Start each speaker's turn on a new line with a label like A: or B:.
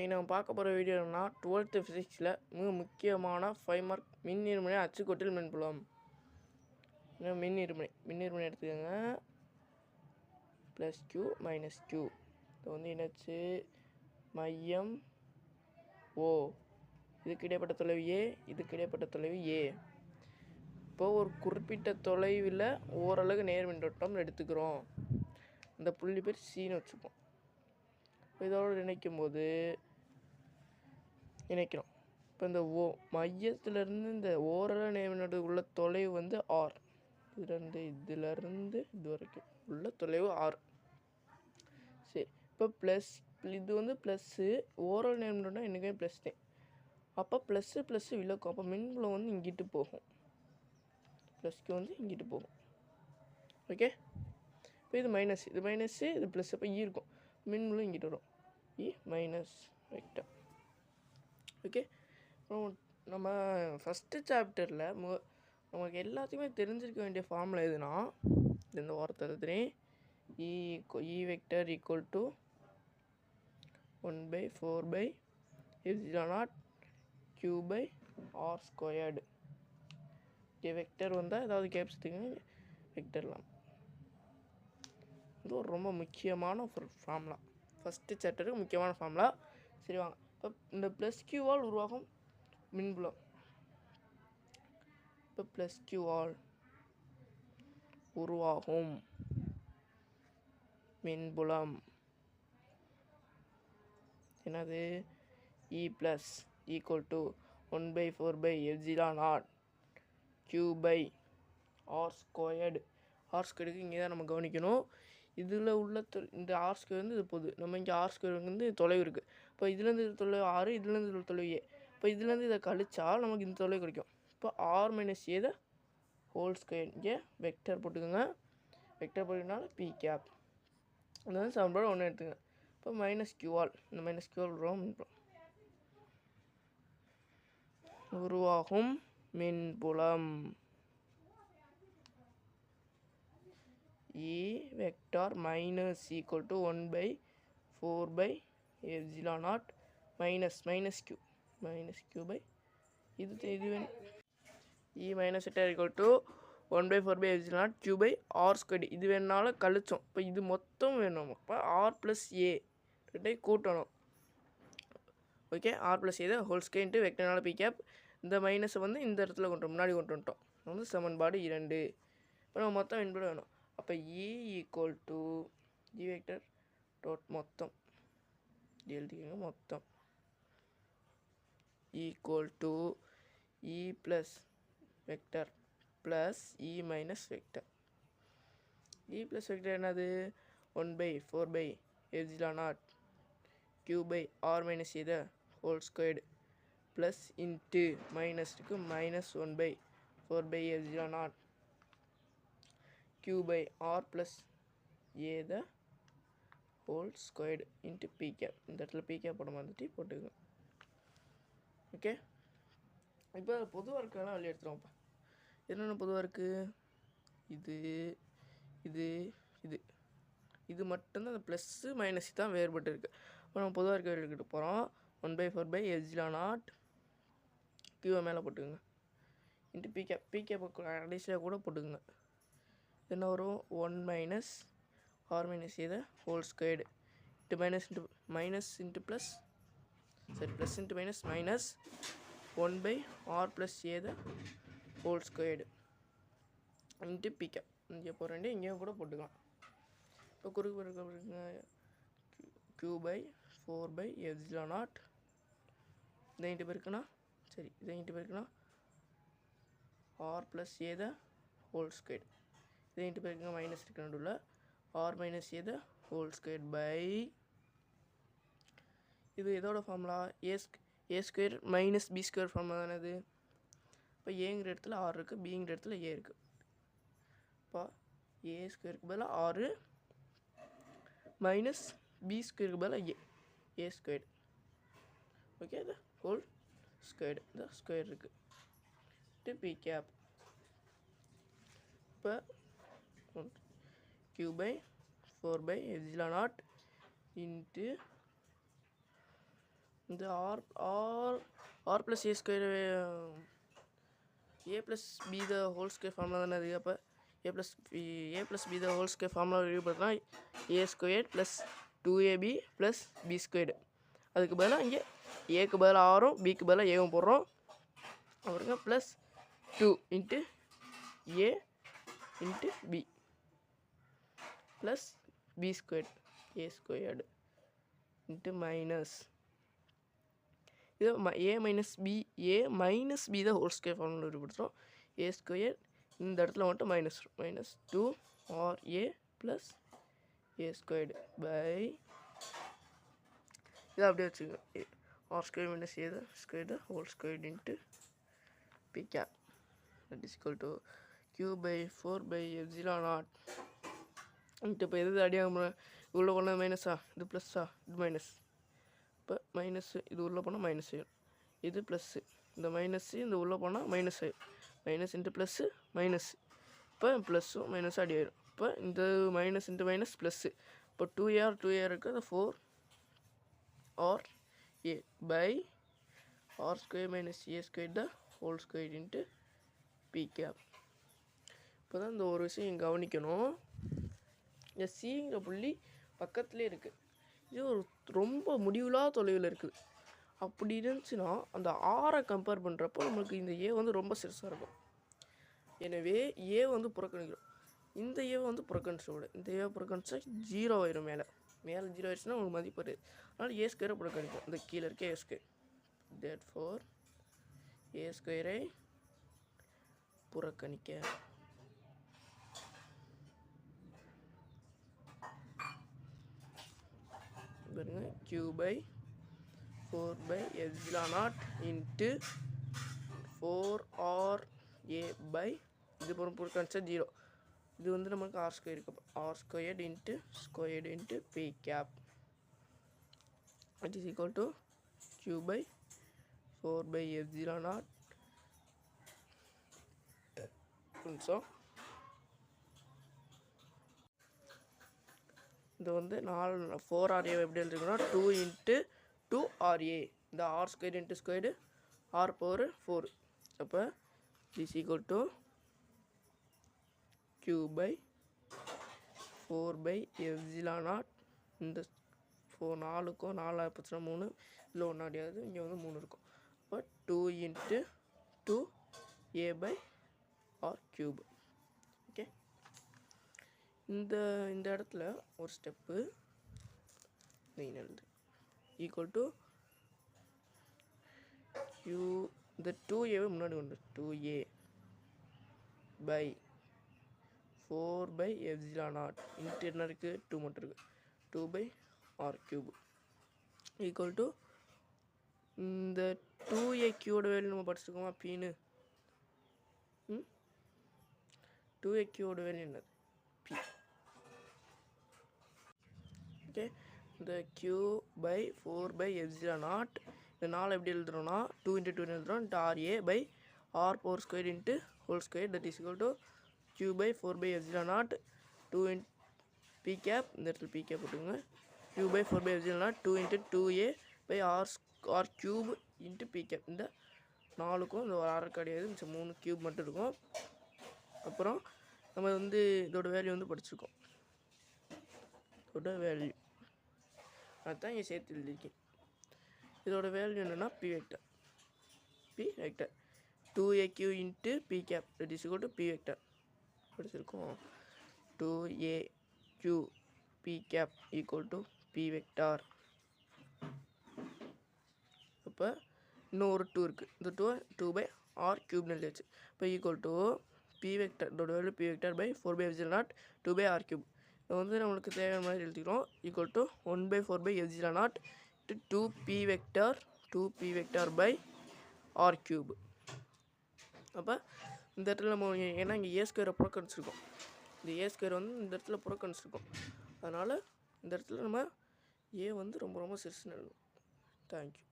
A: இன்றைக்கி நம்ம பார்க்க போகிற வீடியோ என்னன்னா டுவெல்த்து ஃபிசிக்ஸில் மிக முக்கியமான ஃபைவ் மார்க் மின் இருமனை அச்சுக்கோட்டில் மின்புலம் இன்னும் மின் இருமனை? மின் இருமனை எடுத்துக்கோங்க. ப்ளஸ் க்யூ மைனஸ் க்யூ இது வந்து என்னச்சு? மையம் ஓ இதுக்கு இடைப்பட்ட தொலைவு ஏ இதுக்கு இடைப்பட்ட தொலைவு ஏ இப்போ ஒரு குறிப்பிட்ட தொலைவில் ஓரளவு நேர்மின்னோட்டம் எடுத்துக்கிறோம். இந்த புள்ளி பேர் சீன்னு வச்சுப்போம். இதோடு நினைக்கும் போது இணைக்கிறோம். இப்போ இந்த ஓ மையத்துலேருந்து இந்த ஓரல் நேர் உள்ள தொலைவு வந்து ஆர். இதுலேருந்து இதுலேருந்து இது வரைக்கும் உள்ள தொலைவு ஆர். சரி இப்போ ப்ளஸ் இது வந்து ப்ளஸ்ஸு ஓரல் நேர் மின்னோட்டம் என்றைக்குமே ப்ளஸ் தான். அப்போ ப்ளஸ்ஸு ப்ளஸ்ஸு விளக்கும். அப்போ மின்புலம் வந்து இங்கிட்டு போகும். ப்ளஸ்க்கு வந்து இங்கிட்டு போகும். ஓகே இப்போ இது மைனஸ் இது மைனஸ்ஸு இது ப்ளஸ் அப்போ ஈ e இருக்கும். மின்புலம் இங்கிட்டு வரும். இ மைனஸ் வெக்டர் ஓகே அப்புறம் நம்ம ஃபஸ்ட்டு சாப்டரில் மு நமக்கு எல்லாத்துக்குமே தெரிஞ்சிருக்க வேண்டிய ஃபார்முலா எதுனா இந்த வார்த்தை எழுதுறேன் E E vector equal to one by four pi epsilon naught q by r squared இங்கே வெக்டர் வந்தால் ஏதாவது கேப்ஸுக்கு வெக்டர்லாம் இது ஒரு ரொம்ப முக்கியமான ஒரு ஃபார்முலா ஃபஸ்ட்டு சாப்டருக்கு முக்கியமான ஃபார்முலா சரி வாங்க. இப்போ இந்த ப்ளஸ் கியூவால் உருவாகும் மின்புலம் இப்போ ப்ளஸ் கியூவால் உருவாகும் மின்புலம் என்னது E plus equal to one by four pi epsilon naught q by r squared r ஸ்கொயருக்கு இங்கே தான் நம்ம கவனிக்கணும் இதில் உள்ள இந்த ஆர் ஸ்கொயர் வந்து இது போகுது நம்ம இங்கே ஆர் ஸ்கொயர் வந்து தொலைவு இருக்குது இப்போ இதுலேருந்து இது தொலைவு ஆறு இதுலேருந்து இது தொலைவு ஏ. இப்போ இதுலேருந்து இதை கழிச்சா நமக்கு இந்த தொலைவு கிடைக்கும். இப்போ ஆர் மைனஸ் ஏ தான் ஹோல் ஸ்கொயர் இங்கே வெக்டர் போட்டுக்கோங்க. வெக்டர் போட்டுக்கனால பி கேப் அதாவது வந்து சமன்பாடு ஒன்று எடுத்துங்க இப்போ மைனஸ் கியூஆல் இந்த மைனஸ் கியூவால் உருவாகும் உருவாகும் மின்புலம். E vector minus equal to one by four pi epsilon naught minus minus q minus q by இது இது வேணும் E minus vector equal to one by four pi epsilon naught q by r square இது வேணாலும் கழிச்சோம் இப்போ இது மொத்தம் வேணும் அப்போ ஆர் ப்ளஸ் ஏ ரெண்டையும் கூட்டணும் okay r plus A whole square வெக்டர்னால B cap இந்த மைனஸை வந்து இந்த இடத்துல கொண்டு முன்னாடி கொண்டு வந்துட்டோம் வந்து சமன்பாடு இரண்டு இப்போ நம்ம மொத்தம் இன்புட் வேணும் அப்போ A equal to G vector dot மொத்தம் இப்படி எழுதிக்கோங்க மொத்தம் equal to E plus vector plus E minus vector E plus vector என்னது one by four pi epsilon naught q by r minus இதை whole squared plus into மைனஸ்க்கு minus one by four pi epsilon naught q by r plus a the whole squared into p இந்த இடத்துல p படம் போட வந்துட்டு போட்டுக்கோங்க. Okay இப்போ பொதுவாக இருக்கலாம் வெளியே எடுத்துருவோம்ப்பா என்னென்ன பொதுவாக இருக்குது இது இது இது. இது மட்டும்தான் அந்த ப்ளஸ்ஸு மைனஸ் தான் வேறுபட்டு இருக்குது இப்போ நம்ம பொதுவாக இருக்க எடுத்துகிட்டு போகிறோம் one by four pi epsilon naught கியூவை மேலே போட்டுக்கோங்க. இன்ட்டு பிகேப் பிகேப் கடைசியாக கூட போட்டுக்கோங்க. என்ன வரும்? One minus r minus A whole squared into minus into minus into plus சரி plus into minus minus one by r plus A whole squared into PK இங்கே போகிற வேண்டிய இங்கேயும் கூட போட்டுக்கலாம். இப்போ குறுக்கு இருக்க q by four pi epsilon naught இதை இன்ட்டு பேருக்குன்னா சரி இதை into பேருக்குன்னா r plus A whole squared இதை இன்ட்டு பேருக்குங்க மைனஸ் இருக்க நடுவில் r minus A whole square by இது எதோட formula A A square minus B square formula தானே இது இப்போ ஏங்கிற இடத்துல ஆறு இருக்குது பிங்கிற இடத்துல ஏ இருக்குது இப்போ ஏ ஸ்கொயருக்கு பதிலாக ஆறு மைனஸ் பி ஸ்கொயருக்கு பதிலாக ஏ ஏ ஸ்கொயர்டு ஓகே இது ஹோல் ஸ்கொயர்டு இந்த ஸ்கொயர் இருக்குது டு பி கேப் இப்போ q by four pi epsilon naught into இந்த r r r plus A square A plus B the whole square formula தானே இருக்குது அப்போ A plus A plus B the whole square formula review பார்த்தோன்னா A square plus two AB plus B squared அதுக்கு பதிலாக இங்கே ஏக்கு பதிலாக ஆறும் பிக்கு பதிலாக ஏவும் போடுறோம். அப்புறம் plus two into A into B plus B squared A squared into minus இது A minus B A minus B தான் ஹோல் ஸ்கொயர் ஃபார்முலா விடுபடுத்துகிறோம் ஏ ஸ்கொயர் இந்த இடத்துல மட்டும் minus minus two r A plus A squared by இதை அப்படியே வச்சுக்கோங்க. R square minus A தான் squared whole squared into P cap that is equal to q by four pi epsilon naught into இப்போ எது அடியாக உள்ளே போனால் மைனஸா இது ப்ளஸ்ஸா இது மைனஸ் இப்போ மைனஸ்ஸு இது உள்ளே போனால் மைனஸ் ஆயிடும் இது ப்ளஸ்ஸு இந்த மைனஸ்ஸு இந்த உள்ளே போனால் மைனஸ் ஆயிடும் மைனஸ் இன்ட்டு ப்ளஸ்ஸு மைனஸ் இப்போ ப்ளஸ்ஸும் மைனஸும் அடி ஆயிடும் இப்போ இந்த மைனஸ் இன்ட்டு மைனஸ் ப்ளஸ்ஸு இப்போ டூ ஏஆர் டூ ஏஆர் இருக்குது அது four r A by r square minus A square the whole square into P cap இப்போ தான் இந்த ஒரு விஷயம் கவனிக்கணும். இந்த சிங்கிற புள்ளி பக்கத்துலேயே இருக்குது இது ஒரு ரொம்ப முடிவிலா தொலைவில் இருக்குது அப்படி இருந்துச்சுன்னா அந்த ஆரை கம்பேர் பண்ணுறப்போ நம்மளுக்கு இந்த ஏ வந்து ரொம்ப சிறுசாக இருக்கும். எனவே ஏ வந்து புறக்கணிக்கிறோம் இந்த ஏ வந்து புறக்கணிச்சோட இந்த ஏ புறக்கணிச்சா ஜீரோ ஆயிரும் மேலே. மேலே ஜீரோ ஆயிடுச்சுன்னா உங்களுக்கு மதிப்பு வருது. அதனால் ஏ ஸ்கொயரை புறக்கணிக்கும் இந்த கீழே இருக்க A square that four A ஸ்கொயரை புறக்கணிக்க பாருங்க q by four pi epsilon naught into four r A by இது போகிற புறக்கணிச்சா ஜீரோ இது வந்து நமக்கு ஆர் ஸ்கொயர் இருக்கு r squared into squared into P cap it is equal to q by four pi epsilon naught நிமிஷம் இது வந்து நாலு ஃபோர் ஆர்ஏ எப்படி எழுதிருக்கோம்னா டூ இன்ட்டு டூ ஆர்ஏ இந்த r square into squared r power four அப்போ this equal to q by four pi epsilon naught இந்த four நாலுக்கும் நாலு பச்சுனா மூணு. இல்லை ஒன்றா அடியாது இங்கே வந்து மூணு இருக்கும். அப்போ two into two A by r cube இந்த இந்த இடத்துல ஒரு ஸ்டெப்பு நீங்கள் எழுது. ஈக்குவல் டு யூ இந்த டூ ஏவை முன்னாடி கொண்டு two A by four pi epsilon naught into என்ன இருக்குது டூ மட்டும் இருக்குது two by r cube equal to இந்த டூ ஏ கியூட வேல்யூ நம்ம படிச்சிருக்கோமா? பீனு ம்? டூ ஏ கியூட வேல்யூ என்னது? பி ஓகே இந்த q by four pi epsilon naught இந்த நாலு எப்படி எழுதுறோம்னா டூ இன்ட்டு டூ எழுதுறோம். R RA by r four square into whole square that is equal to q by four pi epsilon naught two in P cap இந்த இடத்துல B cap போட்டுங்க q by four pi epsilon naught two into two A by r r cube into P cap இந்த நாலுக்கும் இந்த ஒரு ஆறு கிடையாது மிச்சம் மூணு கியூப் மட்டும் இருக்கும். அப்புறம் நம்ம வந்து இதோட வேல்யூ வந்து படிச்சிருக்கோம். இதோட வேல்யூ அதுதான் இங்கே சேர்த்து எழுதியிருக்கேன். இதோட வேல்யூ என்னென்னா B vector B vector two A Q into B cap it is to B vector படிச்சிருக்கோம் two A Q B cap equal to B vector அப்போ இன்னும் ஒரு டூ இருக்குது இந்த டூ டூ பை ஆர் கியூப்னு எழுதியாச்சு. இப்போ ஈக்குவல் டு பி வெக்டர் இதோட value P vector by four pi epsilon naught two by r cube இது வந்து நம்மளுக்கு தேவையான மாதிரி எழுதிக்கிறோம். Equal to one by four pi epsilon zero naught to two B vector two B vector by R cube அப்போ இந்த இடத்துல நம்ம ஏன்னா இங்கே ஏ ஸ்கொயரை புறக்கணிச்சிருக்கோம். இந்த ஏ ஸ்கொயர் வந்து இந்த இடத்துல புறக்கணிச்சிருக்கோம். அதனால் இந்த இடத்துல நம்ம ஏ வந்து ரொம்ப ரொம்ப சிறுசுன்னு எழுதணும். தேங்க்யூ